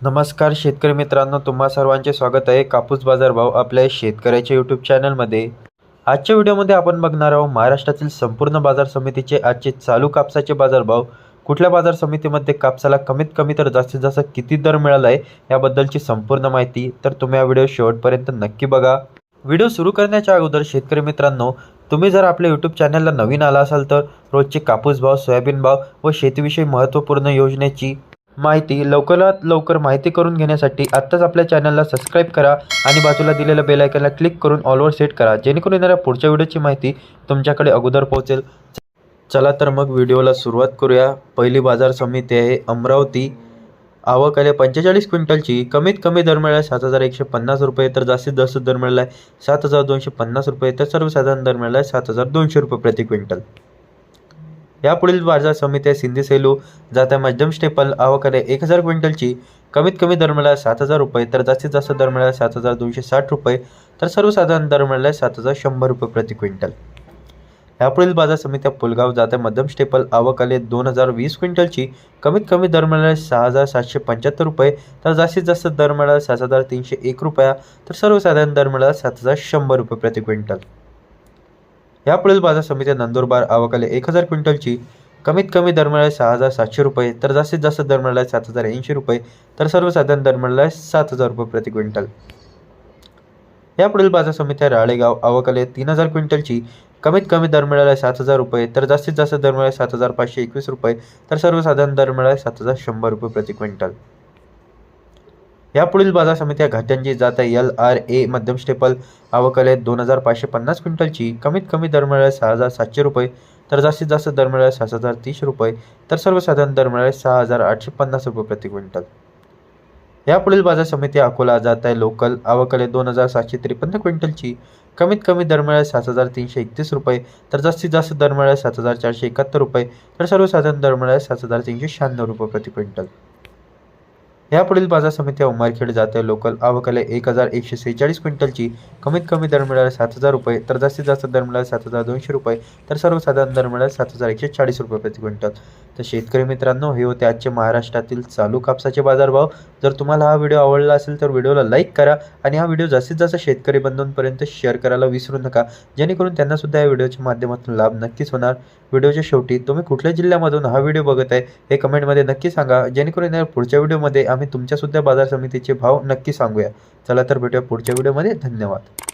नमस्कार शेतकरी मित्रांनो तुम्हा सर्वांचे स्वागत आहे कापूस बाजार भाव आपल्या शेतकऱ्याच्या यूट्यूब चॅनलमध्ये आजच्या व्हिडिओमध्ये आपण बघणार आहोत महाराष्ट्रातील संपूर्ण बाजार समितीचे आजचे चालू कापसाचे बाजारभाव कुठल्या बाजार समितीमध्ये कापसाला कमीत कमी तर जास्तीत जास्त किती दर मिळाला आहे याबद्दलची संपूर्ण माहिती तर तुम्ही हा व्हिडिओ शेवटपर्यंत नक्की बघा. व्हिडिओ सुरू करण्याच्या अगोदर शेतकरी मित्रांनो तुम्ही जर आपल्या यूट्यूब चॅनलला नवीन आला असाल तर रोजचे कापूस भाव सोयाबीन भाव व शेतीविषयी महत्त्वपूर्ण योजनेची माहिती लवकरात लवकर माहिती करून घेण्यासाठी आत्ताच आपल्या चॅनलला सबस्क्राईब करा आणि बाजूला दिलेल्या बेलायकनला क्लिक करून ऑलवर सेट करा. जेणेकरून येणाऱ्या पुढच्या व्हिडिओची माहिती तुमच्याकडे अगोदर पोहोचेल. चला तर मग व्हिडिओला सुरुवात करूया. पहिली बाजार समिती आहे अमरावती. आवक आले पंचेचाळीस क्विंटलची. कमीत कमी दर मिळाला सात हजार एकशे पन्नास रुपये. तर जास्तीत जास्त दर मिळाला आहे सात हजार दोनशे पन्नास रुपये. तर सर्वसाधारण दर मिळाला आहे सात हजार दोनशे रुपये प्रति क्विंटल. यापुढील बाजार समित्या सिंधी सेलू जात मध्यम स्टेपल आवक एक हजार क्विंटलची कमीत कमी दर मिळाला सात हजार रुपये तर जास्तीत जास्त दर मिळाला सात हजार दोनशे साठ रुपये तर सर्वसाधारण दर मिळाला सात हजार शंभर रुपये प्रति क्विंटल. यापुढील बाजार समित्या पुलगाव जात्या मध्यम स्टेपल आवक आले दोन हजार वीस क्विंटलची कमीत कमी दर मिळाला सहा हजार सातशे पंच्याहत्तर रुपये तर जास्तीत जास्त दर मिळाला सात हजार तीनशे एक रुपया तर सर्वसाधारण दर मिळाला सात हजार शंभर रुपये प्रति क्विंटल. यापुढील बाजार समिती नंदुरबार आवकले एक हजार क्विंटलची कमीत कमी दरम्याला सहा हजार सातशे रुपये तर जास्तीत जास्त दरम्याला सात हजार ऐंशी रुपये तर सर्वसाधारण दरम्याला सात हजार रुपये प्रति क्विंटल. यापुढील बाजार समित्या राळेगाव आवकले तीन हजार क्विंटलची कमीत कमी दर मिळाला सात हजार रुपये तर जास्तीत जास्त दर मिळाला सात हजार पाचशे एकवीस रुपये तर सर्वसाधारण दर मिळाला सात हजार शंभर रुपये प्रति क्विंटल. यापुढील बाजार समित्या घाट्यांची जात आहे एल आर ए मध्यम स्टेपल आवकले दोन हजार पाचशे पन्नास क्विंटलची कमीत कमी दर मिळाले सहा हजार सातशे रुपये. तर जास्तीत जास्त दर मिळाले सात हजार तीस रुपये. तर सर्वसाधारण दर मिळाले सहा हजार आठशे पन्नास रुपये प्रति क्विंटल. यापुढील बाजार समिती अकोला जात आहे लोकल आवकले दोन हजार सातशे त्रेपन्न क्विंटलची. कमीत कमी दर मिळाले सात हजार तीनशे एकतीस रुपये. तर जास्तीत जास्त दर मिळाले सात हजार चारशे एकाहत्तर रुपये. तर सर्वसाधारण दर मिळाले सात हजार तीनशे शहाण्णव रुपये प्रति क्विंटल. यापुढील बाजार समित्या उमरखेड जाते. लोकल आवक एक हजार एकशे सेहेचाळीस क्विंटलची कमीत कमी दर मिळाले सात हजार रुपये तर जास्तीत जास्त दर मिळाले सात हजार दोनशे रुपये तर सर्वसाधारण दर मिळाले सात हजार एकशे चाळीस रुपये प्रति क्विंटल. तर शेतकरी मित्रांनो हे होते आजचे महाराष्ट्रातील चालू कापसाचे बाजारभाव. जर तुम्हाला हा व्हिडिओ आवडला असेल तर व्हिडिओला लाईक करा आणि हा व्हिडिओ जास्तीत जास्त शेतकरी बंधूंपर्यंत शेअर करायला विसरू नका. जेणेकरून त्यांनासुद्धा या व्हिडिओच्या माध्यमातून लाभ नक्कीच होणार. व्हिडिओच्या शेवटी तुम्ही कुठल्या जिल्ह्यामधून हा व्हिडिओ बघत आहे हे कमेंटमध्ये नक्की सांगा. जेणेकरून या पुढच्या व्हिडिओमध्ये आम्ही तुमच्यासुद्धा बाजार समितीचे भाव नक्की सांगूया. चला तर भेटूया पुढच्या व्हिडिओमध्ये. धन्यवाद.